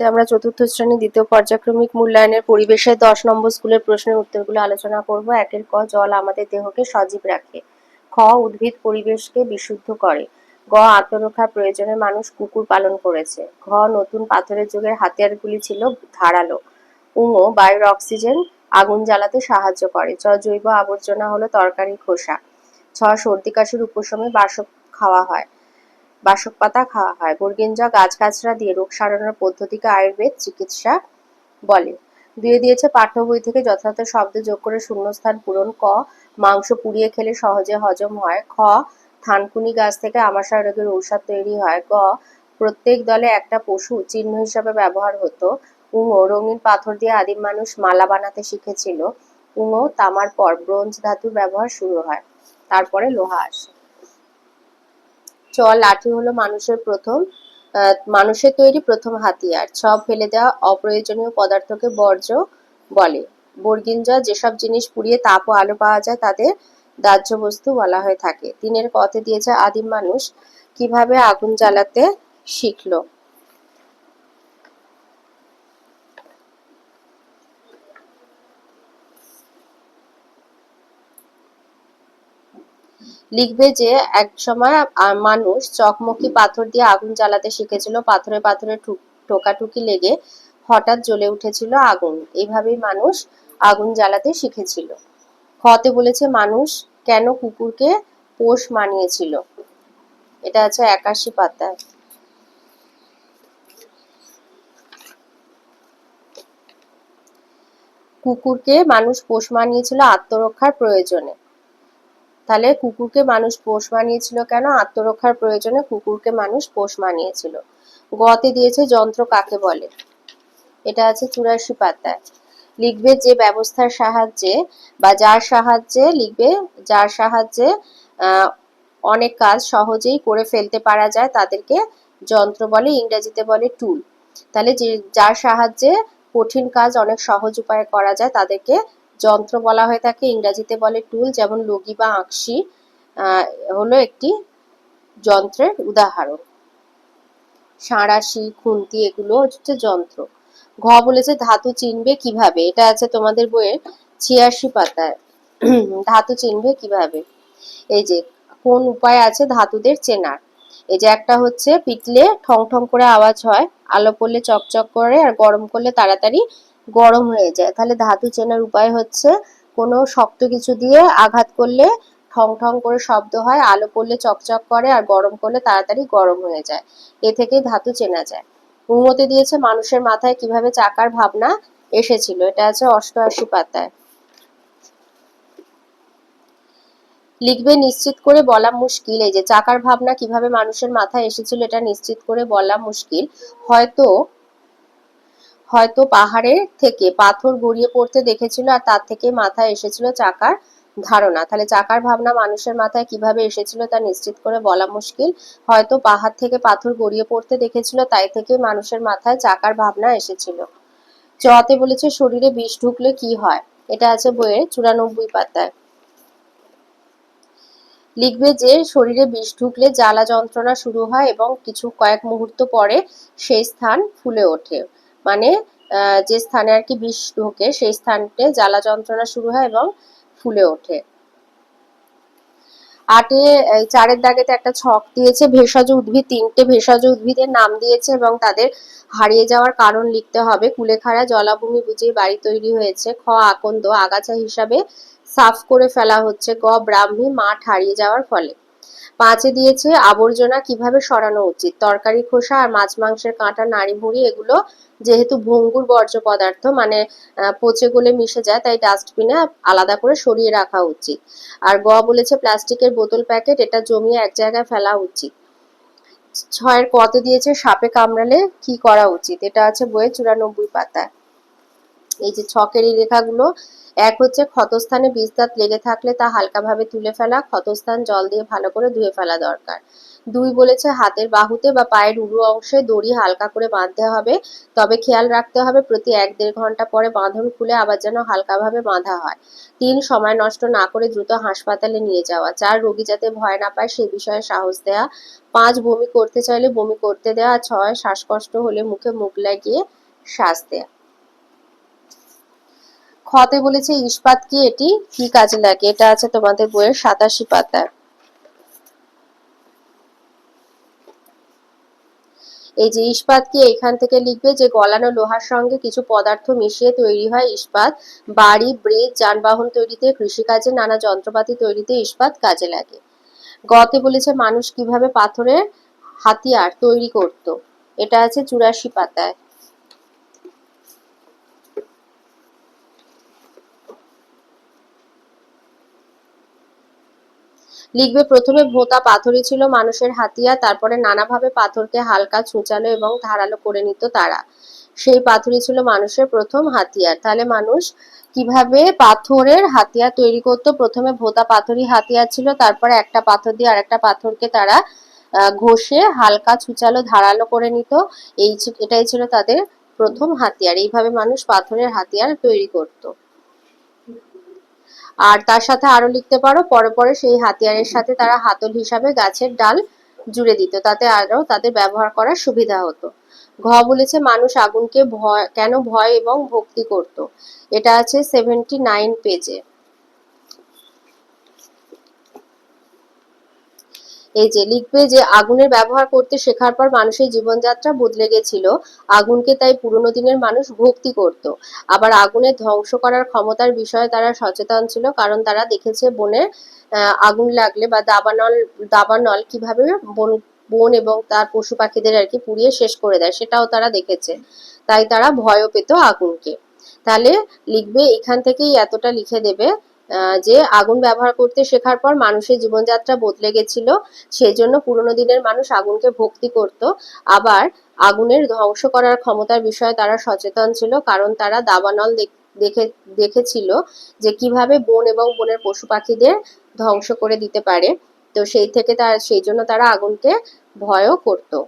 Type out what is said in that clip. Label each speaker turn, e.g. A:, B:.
A: ভিডিওতে আমরা চতুর্থ শ্রেণি, দ্বিতীয় পর্যায়ক্রমিক মূল্যায়নের পরিবেশে দশ নম্বর স্কুলের প্রশ্নের উত্তরগুলো আলোচনা করব। একের ক, জল আমাদের দেহকে সজীব রাখে। খ, উদ্ভিদ পরিবেশকে বিশুদ্ধ করে। গ, আত্মরক্ষার প্রয়োজনে মানুষ কুকুর পালন করেছে। ঘ, নতুন পাথরের যুগের হাতিয়ারগুলি ছিল ধারালো। উঙ বায়ুর অক্সিজেন আগুন জ্বালাতে সাহায্য করে। চ, জৈব আবর্জনা হলো তরকারি খোসা। ছ, সর্দি কাশির উপশমে বাসক খাওয়া হয়। বাসক পাতা খাওয়া হয়। বর্গিঞ্জা গাছগাছরা দিয়ে রোগ সারানোর পদ্ধতিকে আয়ুর্বেদ চিকিৎসা বলে। দুয়ে দিয়েছে পাঠ্য বই থেকে যথাযথ শব্দ যোগ করে শূন্যস্থান পূরণ, ক, মাংস পুড়িয়ে খেলে সহজে হজম হয়, খ, থানকুনি গাছ থেকে আমাশা রোগের ঔষধ তৈরি হয়, গ, প্রত্যেক দলে একটা পশু চিহ্ন হিসাবে ব্যবহার হতো উঙো রঙিন পাথর দিয়ে আদিম মানুষ মালা বানাতে শিখেছিল উঙো তামার পর ব্রোঞ্জ ধাতুর ব্যবহার শুরু হয়, তারপরে লোহা আসে। চ লাঠি হলো মানুষের প্রথম মানুষের তৈরি প্রথম হাতিয়ার। ছ ফেলে দেওয়া অপ্রয়োজনীয় পদার্থকে বর্জ্য বলে। বর্গিঞ্জা যেসব জিনিস পুড়িয়ে তাপ ও আলো পাওয়া যায়, তাদের দাহ্য বস্তু বলা হয়ে থাকে। তিনের পথে দিয়েছে আদিম মানুষ কীভাবে আগুন জ্বালাতে শিখলো। লিখবে যে, এক সময় মানুষ চকমকি পাথর দিয়ে আগুন জ্বালাতে শিখেছিল, পাথরে পাথরে টোকাটুকি লেগে হঠাৎ জ্বলে উঠেছিল আগুন। এইভাবেই মানুষ আগুন জ্বালাতে শিখেছিল। খতে বলেছে, মানুষ কেন কুকুরকে পোষ মানিয়েছিল? এটা আছে একাশি পাতায়। কুকুরকে মানুষ পোষ মানিয়েছিল আত্মরক্ষার প্রয়োজনে। তাহলে কুকুরকে মানুষ পোষ মানিয়েছিল কেন? আত্মরক্ষার প্রয়োজনে কুকুরকে মানুষ পোষ মানিয়েছিল। গতে দিয়েছে যন্ত্র কাকে বলে? এটা আছে চুরাশি পাতায়। লিখবে যে ব্যবস্থার সাহায্যে বা যার সাহায্যে লিখবে, যার সাহায্যে অনেক কাজ সহজেই করে ফেলতে পারা যায়, তাদেরকে যন্ত্র বলে, ইংরেজিতে বলে টুল তাহলে যে, যার সাহায্যে কঠিন কাজ অনেক সহজ উপায়ে করা যায়, তাদেরকে যন্ত্র বলা হয়ে থাকে, ইংরেজিতে বলে টুল যেমন লগি বা আঁকশি হলো একটি যন্ত্রের উদাহরণ। সাঁড়াশি খুন্তি এগুলো হচ্ছে যন্ত্র। ঘ বলেছে ধাতু চিনবে কীভাবে? এটা আছে তোমাদের বইয়ের ছিয়াশি পাতায় ধাতু চিনবে কীভাবে? এই যে, কোন উপায় আছে ধাতুদের চেনার? এই যে একটা হচ্ছে, পিটলে ঠং ঠং করে আওয়াজ হয়, আলো পড়লে চকচক করে, আর গরম করলে তাড়াতাড়ি গরম হয়ে যায়। তাহলে ধাতু চেনার উপায় হচ্ছে কোনো শক্ত কিছু দিয়ে আঘাত করলে ঠং ঠং করে শব্দ হয়, আলো পড়লে চকচক করে আর গরম করলে তাড়াতাড়ি গরম হয়ে যায়। এ থেকেই ধাতু চেনা যায়। উন্মতি দিয়েছে মানুষের মাথায় কীভাবে চাকার ভাবনা এসেছিল। এটা আছে অষ্টআশি পাতায়। লিখবে, নিশ্চিত করে বলা মুশকিল। এই যে, চাকার ভাবনা কীভাবে মানুষের মাথায় এসেছিল এটা নিশ্চিত করে বলা মুশকিল। হয়তো হয়তো পাহাড়ের থেকে পাথর গড়িয়ে পড়তে দেখেছিল আর তার থেকে মাথায় এসেছিল চাকার ধারণা। তাহলে চাকার ভাবনা মানুষের মাথায় কীভাবে এসেছিল তা নিশ্চিত করে বলা মুশকিল। হয়তো পাহাড় থেকে পাথর গড়িয়ে পড়তে দেখেছিল, তাই থেকে মানুষের মাথায় চাকার ভাবনা এসেছিল। চতে বলেছে, শরীরে বিষ ঢুকলে কি হয়? এটা আছে বইয়ের চুরানব্বই পাতায়। লিখবে যে, শরীরে বিষ ঢুকলে জ্বালা যন্ত্রণা শুরু হয় এবং কিছু কয়েক মুহূর্ত পরে সেই স্থান ফুলে ওঠে। মানে যে স্থানে আর কি বিষ ঢোকে, সেই স্থানতে জ্বালা যন্ত্রণা শুরু হয় এবং ফুলে ওঠে। আটে চারের দাগেতে একটা ছক দিয়েছে, ভেষজ উদ্ভিদ, তিনটে ভেষজ উদ্ভিদের নাম দিয়েছে এবং তাদের হারিয়ে যাওয়ার কারণ লিখতে হবে। কুলেখাড়া জলাভূমি বুঝিয়ে বাড়ি তৈরি হয়েছে। খ, আকন্দ, আগাছা হিসাবে সাফ করে ফেলা হচ্ছে। গ, ব্রাহ্মী, মাঠ হারিয়ে যাওয়ার ফলে। পাঁচে দিয়েছে আবর্জনা কীভাবে সরানো উচিত? তরকারি, খোসা আর মাছ মাংসের কাঁটা, নাড়ি ভুঁড়ি এগুলো যেহেতু ভঙ্গুর বর্জ্য পদার্থ মানে পচে গলে মিশে যায়, তাই ডাস্টবিনে আলাদা করে সরিয়ে রাখা উচিত। আর গ বলেছে প্লাস্টিকের বোতল প্যাকেট, এটা জমিয়ে এক জায়গায় ফেলা উচিত। ছয়ের কতে দিয়েছে? সাপে কামড়ালে কি করা উচিত? এটা আছে বইয়ে চুরানব্বই পাতায়। এই যে ছকের এই রেখাগুলো এক হচ্ছে ক্ষতস্থানে বীজদাঁত লেগে থাকলে তা হালকাভাবে তুলে ফেলা, ক্ষতস্থান জল দিয়ে ভালো করে ধুয়ে ফেলা দরকার। দুই বলেছে হাতের বাহুতে বা পায়ের উরু অংশে দড়ি হালকা করে বাঁধতে হবে, তবে খেয়াল রাখতে হবে প্রতি এক দেড় ঘণ্টা পরে বাঁধন খুলে আবার যেন হালকাভাবে বাঁধা হয়। তিন, সময় নষ্ট না করে দ্রুত হাসপাতালে নিয়ে যাওয়া। চার, রোগী যাতে ভয় না পায় সে বিষয়ে সাহস দেয়া। পাঁচ, বমি করতে চাইলে বমি করতে দেওয়া ছয়, শ্বাসকষ্ট হলে মুখে মুখ লাগিয়ে শ্বাস দেয়া। খতে বলেছে, ইস্পাত কি এটি? কি কাজে লাগে? এটা আছে তোমাদের বইয়ের সাতাশি পাতায়। এই যে ইস্পাত কি, এখান থেকে লিখবে যে, গলানো লোহার সঙ্গে কিছু পদার্থ মিশিয়ে তৈরি হয় ইস্পাত। বাড়ি, ব্রিজ, যানবাহন তৈরিতে, কৃষিকাজে নানা যন্ত্রপাতি তৈরিতে ইস্পাত কাজে লাগে। গতে বলেছে, মানুষ কীভাবে পাথরের হাতিয়ার তৈরি করত? এটা আছে চুরাশি পাতায়। লিখবে, প্রথমে ভোঁতা পাথরই ছিল মানুষের হাতিয়ার তারপরে নানাভাবে পাথরকে হালকা ছুঁচালো এবং ধারালো করে নিত তারা। সেই পাথরই ছিল মানুষের প্রথম হাতিয়ার। তাহলে মানুষ কীভাবে পাথরের হাতিয়ার তৈরি করত? প্রথমে ভোঁতা পাথরই হাতিয়ার ছিল, তারপরে একটা পাথর দিয়ে আরেকটা পাথরকে তারা ঘষে হালকা ছুচালো, ধারালো করে নিত। এই এটাই ছিল তাদের প্রথম হাতিয়ার। এইভাবে মানুষ পাথরের হাতিয়ার তৈরি করতো। আর তার সাথে আরও লিখতে পারো, পরে পরে সেই হাতিয়ারের সাথে তারা হাতল হিসাবে গাছের ডাল জুড়ে দিত, তাতে আরও তাদের ব্যবহার করার সুবিধা হতো। ঘ বলেছে, মানুষ আগুনকে ভয়, কেন ভয় এবং ভক্তি করত? এটা আছে সেভেন্টি নাইন পেজে এই যে লিখবে যে আগুনের ব্যবহার করতে শেখার পর মানুষের জীবনযাত্রা বদলে গেছিল। আগুনকে তাই পুরনো দিনের মানুষ ভক্তি করত। আবার আগুনের ধ্বংস করার ক্ষমতার বিষয়ে তারা সচেতন ছিল, কারণ তারা দেখেছে বনে আগুন লাগলে বা দাবানল দাবানল কীভাবে বন বন এবং তার পশু পাখিদের আর কি পুড়িয়ে শেষ করে দেয়, সেটাও তারা দেখেছে। তাই তারা ভয়ও পেত আগুনকে। তাহলে লিখবে, এখান থেকেই এতটা লিখে দেবে যে আগুন ব্যবহার করতে শেখার পর মানুষের জীবনযাত্রা বদলে গেছিল সেই জন্য পুরোনো দিনের মানুষ আগুনকে ভক্তি করত। আবার আগুনের ধ্বংস করার ক্ষমতার বিষয়ে তারা সচেতন ছিল, কারণ তারা দাবানল দেখে, দেখেছিল যে কীভাবে বন এবং বনের পশু পাখিদের ধ্বংস করে দিতে পারে। তো সেই থেকে তার, সেই জন্য তারা আগুনকে ভয়ও করতো।